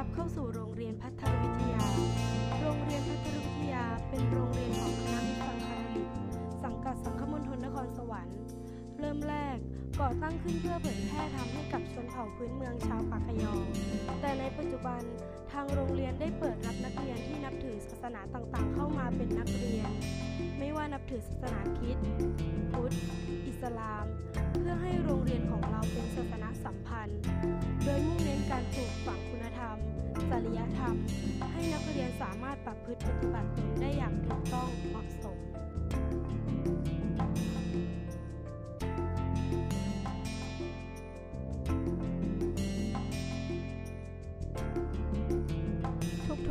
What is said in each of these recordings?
รับเข้าสู่โรงเรียนพัทรวิทยา โรงเรียนพัทรวิทยาเป็นโรงเรียนของคณะวิศวคารลิตสังกัดสังคมณฑลนครสวรรค์ เริ่มแรกก่อตั้งขึ้นเพื่อเผยแพร่ธรรมให้กับชนเผ่าพื้นเมืองชาวปากยอง แต่ในปัจจุบันทางโรงเรียนได้เปิดรับนักเรียนที่นับถือศาสนาต่างๆ เข้ามาเป็นนักเรียน ไม่ว่านับถือศาสนาคริสต์พุทธ อิสลาม เพื่อให้โรงเรียนของเราเป็นศาสนาสัมพันธ์ โดยมุ่งเน้นการปลูกฝังคุณธรรม จริยธรรม ให้นักเรียนสามารถประพฤติปฏิบัติตนได้อย่างถูกต้องเหมาะสม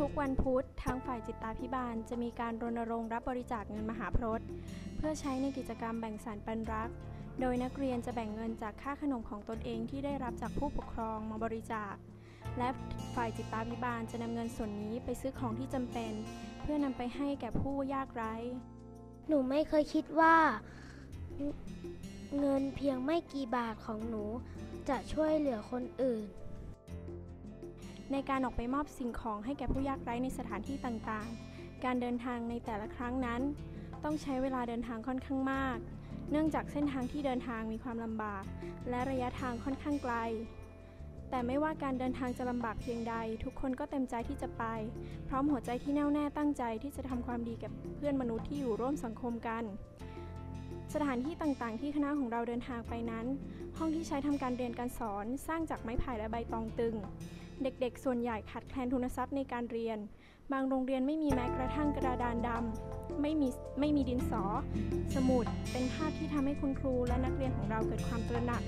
ทุกๆวันพุธทางฝ่ายจิตาพิบาล จะมีการรณรงค์รับบริจาคเงินมหาพรตเพื่อใช้ในกิจกรรมแบ่งสรรปันรัก โดยนักเรียนจะแบ่งเงินจากค่าขนมของตนเองที่ได้รับจากผู้ปกครองมาบริจาค และฝ่ายจิตาพิบาลจะนำเงินส่วนนี้ไปซื้อของที่จำเป็น เพื่อนำไปให้แก่ผู้ยากไร้ หนูไม่เคยคิดว่า เงินเพียงไม่กี่บาทของหนูจะช่วยเหลือคนอื่น ในการออกไปมอบสิ่งของให้แก่ผู้ยากไร้ในสถานที่ต่างๆ การเดินทางในแต่ละครั้งนั้น ต้องใช้เวลาเดินทางค่อนข้างมาก เนื่องจากเส้นทางที่เดินทางมีความลำบาก และระยะทางค่อนข้างไกล แต่ไม่ว่าการเดินทางจะลำบากเพียงใด ทุกคนก็เต็มใจที่จะไป พร้อมหัวใจที่แน่วแน่ตั้งใจที่จะทำความดีกับเพื่อนมนุษย์ที่อยู่ร่วมสังคมกัน สถานที่ต่างๆ ที่คณะของเราเดินทางไปนั้น ห้องที่ใช้ทำการเรียนการสอนสร้างจากไม้ไผ่และใบตองตึง เด็กๆ ส่วนใหญ่ขาดแคลนทุนทรัพย์ในการเรียน บางโรงเรียนไม่มีแม้กระทั่งกระดานดำไม่มีไม่มีดินสอ สมุด เป็นภาพที่ทำให้คุณครูและนักเรียนของเราเกิดความตระหนัก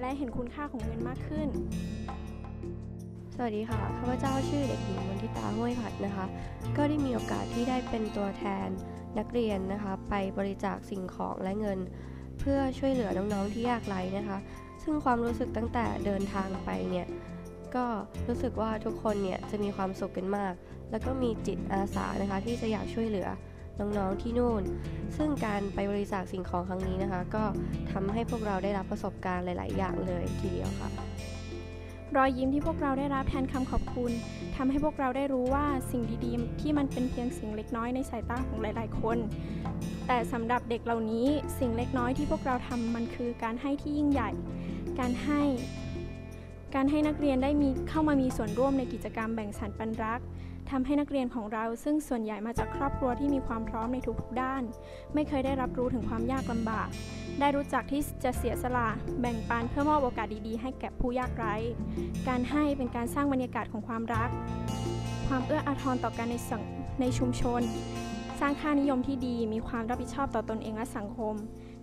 และเห็นคุณค่าของเงินมากขึ้น สวัสดีค่ะ ข้าพเจ้าชื่อเด็กหญิงิตาห้วยผัดนะคะ ก็ได้มีโอกาสที่ได้เป็นตัวแทนนักเรียนนะคะ ไปบริจาคสิ่งของและเงิน เพื่อช่วยเหลือน้องๆที่ยากไร้นะคะ ซึ่งความรู้สึกตั้งแต่เดินทางไปเนี่ยก็รู้สึกว่าทุกคนเนี่ยจะมีความสุขกันมาก แล้วก็มีจิตอาสานะคะ ที่จะอยากช่วยเหลือน้องๆที่นู่น ซึ่งการไปบริจาคสิ่งของครั้งนี้นะคะ ก็ทำให้พวกเราได้รับประสบการณ์หลาย ๆ อย่างเลยทีเดียวค่ะ รอยยิ้มที่พวกเราได้รับแทนคำขอบคุณทำให้พวกเราได้รู้ว่าสิ่งดีๆ ที่มันเป็นเพียงสิ่งเล็กน้อยในสายตาของหลาย ๆ คน แต่สำหรับเด็กเหล่านี้สิ่งเล็กน้อยที่พวกเราทำมันคือการให้ที่ยิ่งใหญ่ การให้ การให้นักเรียนได้มีเข้ามามีส่วนร่วมในกิจกรรมแบ่งสรรปันรัก ทำให้นักเรียนของเราซึ่งส่วนใหญ่มาจากครอบครัวที่มีความพร้อมในทุกๆด้าน ไม่เคยได้รับรู้ถึงความยากลำบาก ได้รู้จักที่จะเสียสละแบ่งปันเพื่อมอบโอกาสดีๆ ให้แก่ผู้ยากไร้ การให้เป็นการสร้างบรรยากาศของความรัก ความเอื้ออาทรต่อกันในสังในชุมชน สร้างค่านิยมที่ดี มีความรับผิดชอบต่อตนเองและสังคม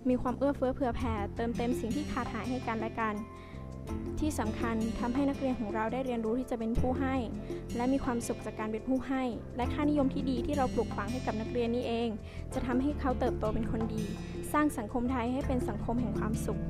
มีความเอื้อเฟื้อเผื่อแผ่ เติมเต็มสิ่งที่ขาดหายให้กันและกัน ที่สำคัญทำให้นักเรียนของเราได้เรียนรู้ที่จะเป็นผู้ให้ และมีความสุขจากการเป็นผู้ให้ และค่านิยมที่ดีที่เราปลูกฝังให้กับนักเรียนนี่เอง จะทำให้เขาเติบโตเป็นคนดี สร้างสังคมไทยให้เป็นสังคมแห่งความสุข